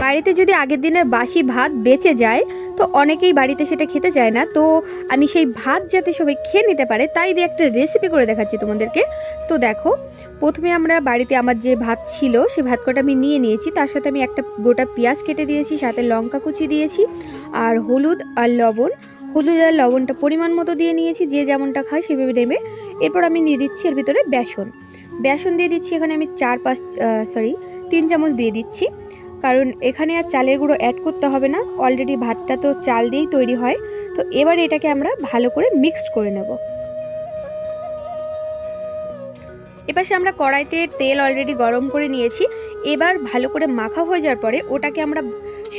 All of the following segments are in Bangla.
বাড়িতে যদি আগের দিনের বাসি ভাত বেঁচে যায়, তো অনেকেই বাড়িতে সেটা খেতে চায় না। তো আমি সেই ভাত যাতে সবাই খেয়ে নিতে পারে, তাই দিয়ে একটা রেসিপি করে দেখাচ্ছি তোমাদেরকে। তো দেখো, প্রথমে আমরা বাড়িতে আমার যে ভাত ছিল সেই ভাত কটা আমি নিয়ে নিয়েছি। তার সাথে আমি একটা গোটা পেঁয়াজ কেটে দিয়েছি, সাথে লঙ্কা কুচি দিয়েছি, আর হলুদ আর লবণ। হলুদ আর লবণটা পরিমাণ মতো দিয়ে নিয়েছি, যে যেমনটা খায় সেভাবে দেবে এরপর আমি দিয়ে দিচ্ছি এর ভিতরে বেসন। বেসন দিয়ে দিচ্ছি এখানে আমি চার পাঁচ সরি তিন চামচ দিয়ে দিচ্ছি। কারণ এখানে আর চালের গুঁড়ো অ্যাড করতে হবে না। অলরেডি ভাতটা তো চাল দিয়েই তৈরি হয়। তো এবার এটাকে আমরা ভালো করে মিক্সড করে নেব। এপাশে আমরা কড়াইতে তেল অলরেডি গরম করে নিয়েছি। এবার ভালো করে মাখা হয়ে যাওয়ার পরে ওটাকে আমরা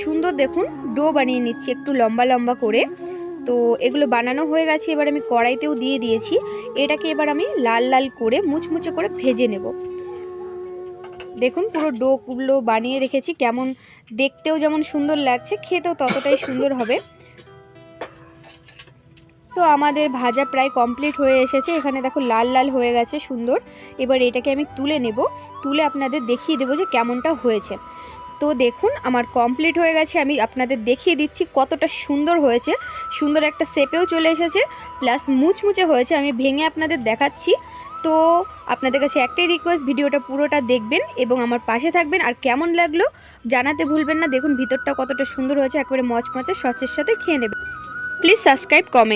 সুন্দর দেখুন ডো বানিয়ে নিচ্ছি একটু লম্বা লম্বা করে। তো এগুলো বানানো হয়ে গেছে, এবার আমি কড়াইতেও দিয়ে দিয়েছি। এটাকে এবার আমি লাল লাল করে মুচমুচে করে ভেজে নেব। দেখুন, পুরো ডোগুলো বানিয়ে রেখেছি। কেমন দেখতেও যেমন সুন্দর লাগছে, খেতেও ততটাই সুন্দর হবে। তো আমাদের ভাজা প্রায় কমপ্লিট হয়ে এসেছে। এখানে দেখো, লাল লাল হয়ে গেছে, সুন্দর। এবার এটাকে আমি তুলে নেব। তুলে আপনাদের দেখিয়ে দেবো যে কেমনটা হয়েছে। তো দেখুন, আমার কমপ্লিট হয়ে গেছে। আমি আপনাদের দেখিয়ে দিচ্ছি কতটা সুন্দর হয়েছে। সুন্দর একটা শেপেও চলে এসেছে প্লাস মুচমুচে হয়েছে। আমি ভেঙে আপনাদের দেখাচ্ছি। তো আপনাদের কাছে একটাই রিকোয়েস্ট ভিডিওটা পুরোটা দেখবেন এবং আমার পাশে থাকবেন। আর কেমন লাগল জানাতে ভুলবেন না। দেখুন ভিতরটা কতটা সুন্দর হয়েছে, একেবারে মচমচে সচের সাথে খেয়ে নেবেন। Please subscribe comment